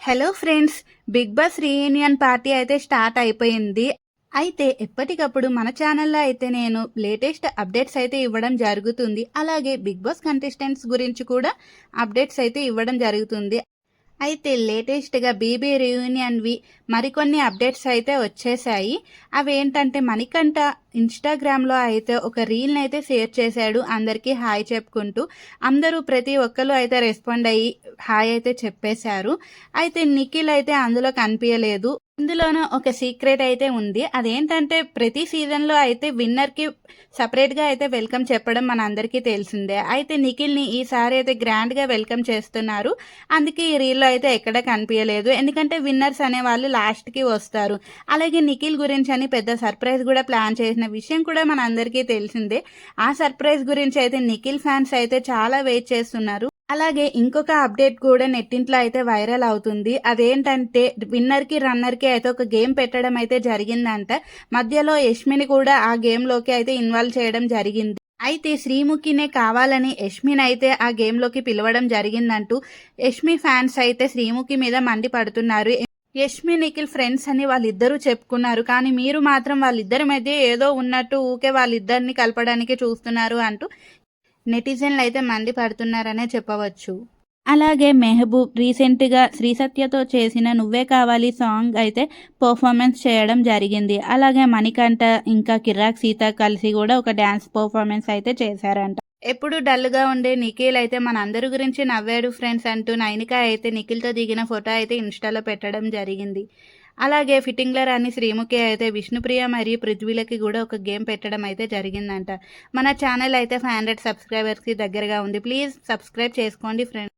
Hello friends Bigg Boss reunion party అయితే start అయిపోయింది. అయితే ఎప్పటికప్పుడు మన ఛానల్లో అయితే నేను లేటెస్ట్ అప్డేట్స్ అయితే ఇవ్వడం జరుగుతుంది. అలాగే బిగ్ బాస్ కంటెస్టెంట్స్ గురించి కూడా అప్డేట్స్ అయితే ఇవ్వడం జరుగుతుంది. అయితే లేటెస్ట్గా బీబీ రీయూనియన్వి మరికొన్ని అప్డేట్స్ అయితే వచ్చేసాయి అవి ఏంటంటే మణికంఠ ఇన్స్టాగ్రామ్లో అయితే ఒక రీల్ని అయితే షేర్ చేశాడు. అందరికీ హాయ్ చెప్పుకుంటూ అందరూ ప్రతి ఒక్కరు అయితే రెస్పాండ్ అయ్యి హాయ్ అయితే చెప్పేశారు. అయితే నిఖిల్ అయితే అందులో కనిపించలేదు ఇందులోనూ ఒక సీక్రెట్ అయితే ఉంది. అదేంటంటే ప్రతి సీజన్లో అయితే విన్నర్కి సపరేట్గా అయితే వెల్కమ్ చెప్పడం మన అందరికీ తెలిసిందే. అయితే నిఖిల్ని ఈసారి అయితే గ్రాండ్గా వెల్కమ్ చేస్తున్నారు. అందుకే ఈ రీల్లో అయితే ఎక్కడ కనిపించలేదు ఎందుకంటే విన్నర్స్ అనే వాళ్ళు లాస్ట్కి వస్తారు. అలాగే నిఖిల్ గురించి అని పెద్ద సర్ప్రైజ్ కూడా ప్లాన్ చేసి చేసిన విషయం కూడా మన అందరికీ తెలిసిందే. ఆ సర్ప్రైజ్ గురించి అయితే నిఖిల్ ఫ్యాన్స్ అయితే చాలా వెయిట్ చేస్తున్నారు. అలాగే ఇంకొక అప్డేట్ కూడా నెట్టింట్లో అయితే వైరల్ అవుతుంది. అదేంటంటే విన్నర్కి రన్నర్కి అయితే ఒక గేమ్ పెట్టడం అయితే జరిగిందంట. మధ్యలో యష్మిని కూడా ఆ గేమ్లోకి అయితే ఇన్వాల్వ్ చేయడం జరిగింది. అయితే శ్రీముఖినే కావాలని యష్మిన్ అయితే ఆ గేమ్లోకి పిలవడం జరిగిందంటూ యష్మి ఫ్యాన్స్ అయితే శ్రీముఖి మీద మండిపడుతున్నారు. యష్మి నిఖిల్ ఫ్రెండ్స్ అని వాళ్ళిద్దరూ చెప్పుకున్నారు. కానీ మీరు మాత్రం వాళ్ళిద్దరి మధ్య ఏదో ఉన్నట్టు ఊకే వాళ్ళిద్దరిని కలపడానికి చూస్తున్నారు అంటూ నెటిజన్లు అయితే మండి పడుతున్నారనే చెప్పవచ్చు. అలాగే మెహబూబ్ రీసెంట్గా శ్రీ సత్యతో చేసిన నువ్వే కావాలి సాంగ్ అయితే పర్ఫార్మెన్స్ చేయడం జరిగింది. అలాగే మణికంఠ ఇంకా కిరాక్ సీత కలిసి కూడా ఒక డ్యాన్స్ పర్ఫార్మెన్స్ అయితే చేశారంట. ఎప్పుడు డల్గా ఉండే నిఖిల్ అయితే మన అందరి గురించి నవ్వాడు ఫ్రెండ్స్ అంటూ నైనిక అయితే నిఖిల్తో దిగిన ఫోటో అయితే ఇన్స్టాలో పెట్టడం జరిగింది. అలాగే ఫిట్టింగ్లో రాని శ్రీముఖి అయితే విష్ణుప్రియ మరియు పృథ్వీలకి కూడా ఒక గేమ్ పెట్టడం అయితే జరిగిందంట. మన ఛానల్ అయితే ఫైవ్ హండ్రెడ్ సబ్స్క్రైబర్స్కి దగ్గరగా ఉంది. ప్లీజ్ సబ్స్క్రైబ్ చేసుకోండి ఫ్రెండ్స్.